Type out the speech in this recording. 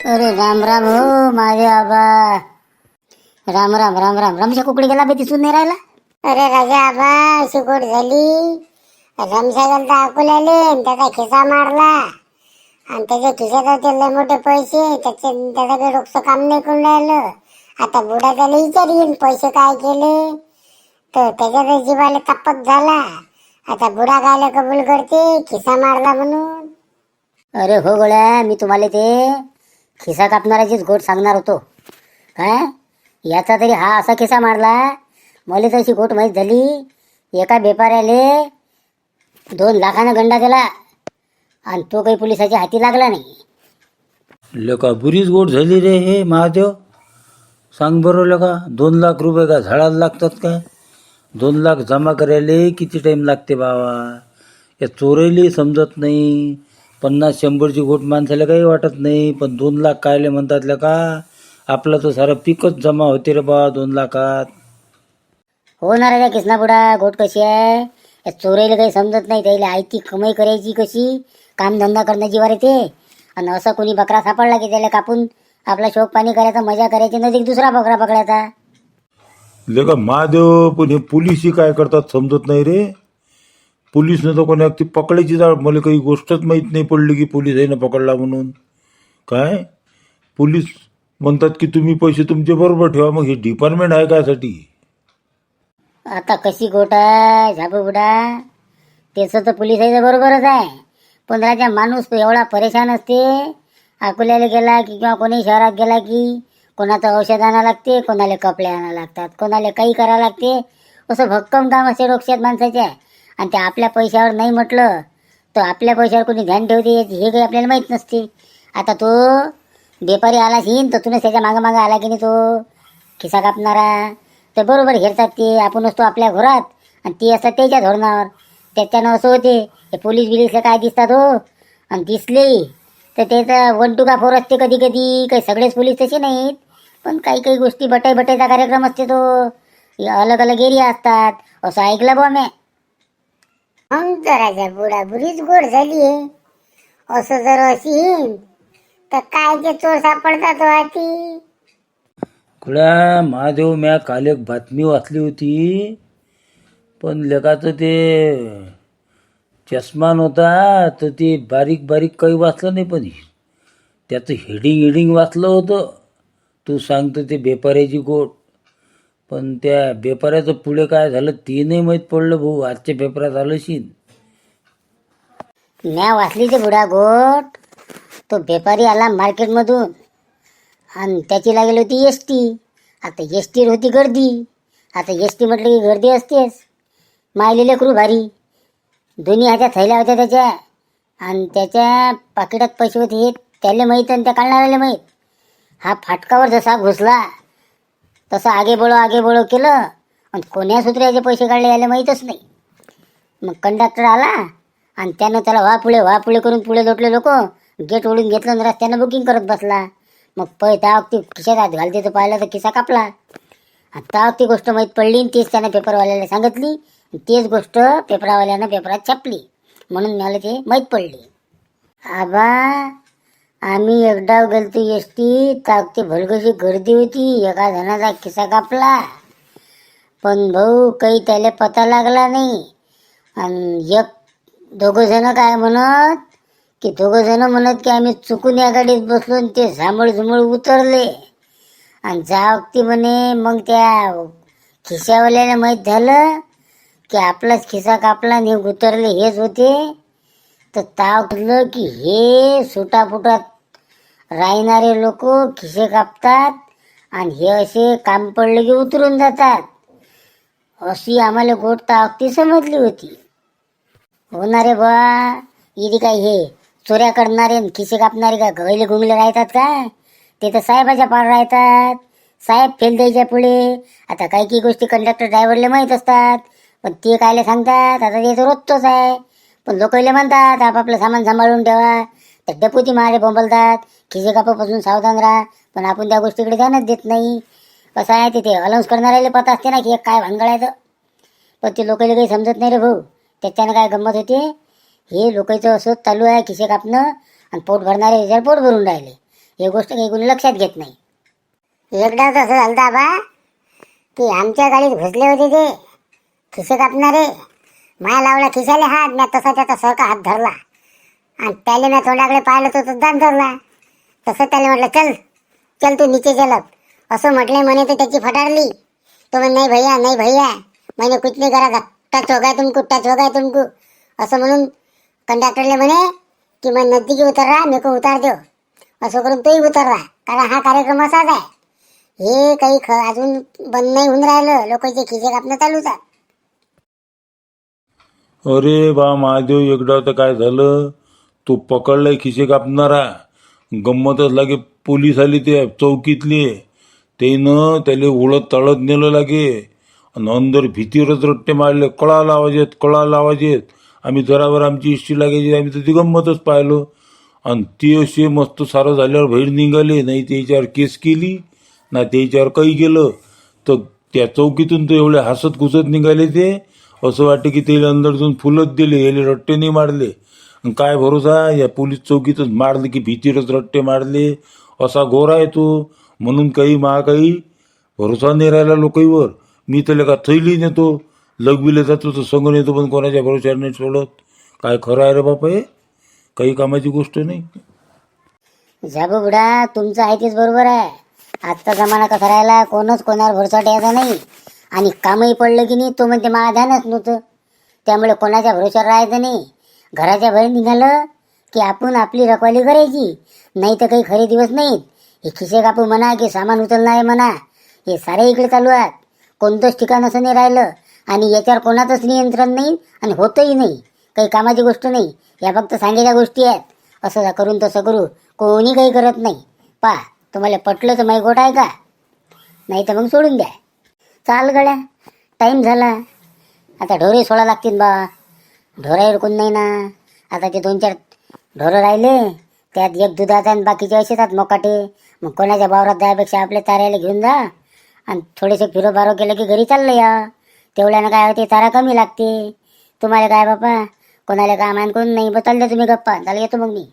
अरे राम राम हो माझे आबा. राम राम राम राम. रमशा कुकडे गेला बे दिसून नाही राहिला? अरे राजा आबा गोड झाली. रमशा गेलता अकोल्याले आणि त्याचा खिसा मारला. आणि त्याच्या खिशात होते लय मोठे पैसे त्याचे त्याच्याकडे रोखचं काम नाही करून राहिलं. आता बुडा त्याला विचारीन पैसे काय केले. तर त्याच्या जीवाला तपक झाला. आता बुडा गायला कबूल करते खिसा मारला म्हणून. अरे हो गोळ्या मी तुम्हाला ते खिसा कापणाऱ्याचीच गोट सांगणार होतो. काय याचा तरी हा असा खिसा मारला मला तशी गोट माहीत झाली. एका बेपाऱ्याले दोन लाखानं गंडा दिला आणि तो काही पोलिसाच्या हाती लागला नाही. लका बुरीच गोड झाली रे हे महादेव. सांग बरं लका दोन लाख रुपये का झाडाला लागतात काय? दोन लाख जमा करायला किती टाईम लागते बाबा? या चोरायलाही समजत नाही. पन्नास शंभरची गोट माणसाला काही वाटत नाही पण दोन लाख कायले म्हणतात का? आपलं तर सारं पिकच जमा होते रे बा दोन लाखात. हो ना राजा कृष्णापुडा गोट कशी आहे? या चोराईला काही समजत नाही त्याला आयती कमाई करायची कशी? कामधंदा करण्याची वार येते आणि असं कोणी बकरा सापडला की त्याला कापून आपला शोक पाणी करायचा मजा करायची नजीक दुसरा बकरा पकडायचा? लेका महादेव पण हे पोलिसही काय करतात समजत नाही रे? पोलीसनं तर कोणी अगदी पकडायची जाळ. मला काही गोष्टच माहीत नाही पडली की पोलीस आहे ना पकडला म्हणून. काय? पोलीस म्हणतात की तुम्ही पैसे तुमचे बरोबर ठेवा मग हे डिपार्टमेंट आहे कायसाठी? आता कशी गोट आहे झाबू बुडा? त्याचं तर आहे बरोबरच आहे. पण राजा माणूस तो एवढा परेशान असते. अकोल्याला गेला की किंवा कोणी शहरात गेला की कोणाचं औषध आणा लागते कोणाला कपडे आणा लागतात कोणाला काही करावं लागते. असं भक्कम काम असते डोक्यात माणसाच्या आणि ते आपल्या पैशावर नाही म्हटलं तर आपल्या पैशावर कोणी ध्यान ठेवते हे काही आपल्याला माहीत नसते. आता तो बेपारी आला शिन तर तुम्हीच त्याच्या मागं मागं आला की नाही तो? खिसा कापणारा. तर बरोबर घेरतात ते आपण असतो आपल्या घरात. आणि ती असतात त्याच्या धोरणावर. त्याच्यानं असं होते हे पोलीस बिलीसला काय दिसतात हो? आणि दिसले. तर त्याचा वन टू का फोर असते कधी कधी काही सगळेच पोलीस तसे नाहीत. पण काही काही गोष्टी बटाई बटाईचा कार्यक्रम असते तो. अलग अलग एरिया असतात. असं ऐकलं बुवा मी. मग तर बुडाबुडीच गोड झाली असं जर अशी तर काय ते चोर सापडतात वाटी? कुड्या महादेव म्या काल एक बातमी वाचली होती. पण लेखाचं ते चष्मा नव्हता तर ते बारीक बारीक काही वाचलं नाही पण त्याचं हेडिंग हेडिंग वाचलं होतं. तू सांगतो ते बेपाऱ्याची गोट. पण त्या पेपराचं पुढे काय झालं ते नाही माहीत पडलं भाऊ. आजच्या पेपरात आलं शीन म्या वाचली ते बुडा गोट. तो व्यापारी आला मार्केटमधून. आणि त्याची लागेल होती एस टी आता एस टीवर होती गर्दी. आता एस टी म्हटलं की गर्दी असतेच. मायले लेकरू भारी. दोन्ही ह्याच्या थैल्या होत्या त्याच्या. आणि त्याच्या पाकिटात पैसे होते त्याला माहीत आणि त्या काढणाऱ्याला माहीत. हा फाटकावर जसा घुसला तसं आगे बोळो आगे बोळो केलं आणि कोण्या सुत्र्याचे पैसे काढले याला माहीतच नाही. मग कंडक्टर आला आणि त्यानं त्याला वा पुढे व्हा पुढे करून पुढे लोटले लोक. गेट ओढून घेतलं आणि रस्त्यानं बुकिंग करत बसला. मग पै त्या वक्ती खिशात हात घालते तर पाहिलं तर खिसा कापला. आणि त्या वक्ती गोष्ट माहीत पडली आणि तीच त्यानं पेपरवाल्याला सांगितली. आणि तीच गोष्ट पेपरावाल्यानं पेपरात छापली. म्हणून मला ते माहीत पडली. आबा आम्ही एकदा गेलतो एस टी ताकती भलगशी गर्दी होती. एका जणाचा खिसा कापला. पण भाऊ काही त्याला पता लागला नाही. आणि एक दोघं जण काय म्हणत की दोघं जण म्हणत की आम्ही चुकून या गाडीत बसलो आणि ते झांबळ झुमळ उतरले. आणि जावती म्हणे मग त्या खिशावाल्याला माहीत झालं की आपलाच खिसा कापला आणि उतरले. हेच होते. तर तावलं की हे सुटाफुटात राहणारे लोक खिसे कापतात आणि हे असे काम पडले की उतरून जातात. अशी आम्हाला गोट अगदी समजली होती. होणारे बा इथे काय हे चोऱ्या करणारे आणि खिसे कापणारे का गहिले गुंगले राहतात का? ते तर साहेबाच्या पार राहतात. साहेब फेल द्यायच्या पुढे. आता काही काही गोष्टी कंडक्टर ड्रायव्हरला माहीत असतात. पण ते कायले सांगतात? आता ते तर रोजतोच आहे. पण लोकले म्हणतात आपापलं सामान सांभाळून ठेवा. तर डपुती मारे बोंबलतात खिसे कापापासून सावधान राहा पण आपण त्या गोष्टीकडे ध्यानच देत नाही. कसं आहे तिथे अलाउन्स करणाऱ्याला पता असते ना की एक काय भांगडायचं पण ते लोकांना काही समजत नाही रे भाऊ. त्याच्यानं काय गंमत होते? हे लोकांचं असं चालू आहे खिसे कापणं आणि पोट भरणारे जर पोट भरून राहिले. हे गोष्ट काही कोणी लक्षात घेत नाही. एकदा तसं झालं बा की आमच्या गाडीत घुसले होते ते खिसे कापणारे. माया लावला खिशाले हात मी तसा त्याचा सरका हात धरला. आणि त्याला मी तोंडाकडे पाहिलं तर तो दात धरला. तसं त्याला म्हटलं चल चल तू नीचे चलत असं म्हटलं म्हणे तर त्याची फटाडली तो म्हणे नाही भैया नाही भैया म्हणे कुछ नाही करा टच होगा टच होगा तुमकू. असं म्हणून कंडक्टरले म्हणे की मग नदीची उतर रहा को उतार दो असं करून तोही उतरला. कारण हा कार्यक्रम असाच आहे. हे काही ख अजून बंद नाही होऊन राहिलं. लोकांचे खिसे कापणं चालूच आहे. अरे बा महादेव एकदा तर काय झालं? तो पकडलाय खिसे कापणारा. गंमतच लागे पोलीस आली ते चौकीतले. त्यानं त्याले उळत तळत नेलं लागे. आणि अंदर भीतीवरच रट्टे मारले. कळा आवाज कळा कळाला आम्ही जरावर आमची इष्टी लागायची. आम्ही तर ती गंमतच पाहिलो. आणि ते असे मस्त सारं झाल्यावर बाहेर निघाले. नाही त्याच्यावर केस केली ना त्याच्यावर काही केलं. तर त्या चौकीतून तर एवढे हसत घुसत निघाले ते. असं वाटतं की ते अंदर जाऊन फुलत दिले. याले रट्टे नाही मारले. आणि काय भरोसा? या पोलीस चौकीतच मारले की भीतीवरच रट्टे मारले. असा गोरा आहे तो. म्हणून काही मा काही भरोसा नाही राहिला लोकांवर मी त्याला का थैली नेतो? लगविले जातो तर संग नेतो पण कोणाच्या भरोशावर नाही सोडत. काय खरं आहे रे बापा हे? काही कामाची गोष्ट नाही. झाबू बुडा तुमचं आहे तेच बरोबर आहे. आजचा जमाना कसा राहिला कोणच कोणावर भरोसा ठेवायचा नाही. आणि कामही पडलं की नाही तो म्हणते मला ध्यानच नव्हतं. त्यामुळे कोणाच्या भरोशावर राहायचं नाही. घराच्या बाहेर निघालं की आपण आपली रखवाली करायची. नाही तर काही खरे दिवस नाहीत. हे खिसे कापू म्हणा की सामान उचलणार आहे म्हणा हे सारे इकडे चालू आहेत. कोणतंच ठिकाण असं नाही राहिलं आणि याच्यावर कोणाचंच नियंत्रण नाही आणि होतही नाही. काही कामाची गोष्ट नाही. या फक्त सांगायच्या गोष्टी आहेत. असं करून तसं करू. कोणी काही करत नाही. पा तुम्हाला पटलं तर माही गोट आहे का? नाही तर मग सोडून द्या. चाल गड्या. टाईम झाला. आता ढोरे सोडा लागतील बा. ढोरावर कोण नाही ना. आता ते दोन चार ढोरं राहिले त्यात एक दुधाचा आणि बाकीचे असे आहेत मोकाटे. मग कोणाच्या वावरात जायपेक्षा आपल्या ताऱ्याला घेऊन जा. आणि थोडेसे फिरो बारो केलं की घरी चाललं या. तेवढ्यानं काय होते तारा कमी लागते. तुम्हाला काय बापा कोणाला काय मान कोण नाही बा चालले तुम्ही गप्पा. चालेल येतो मग मी.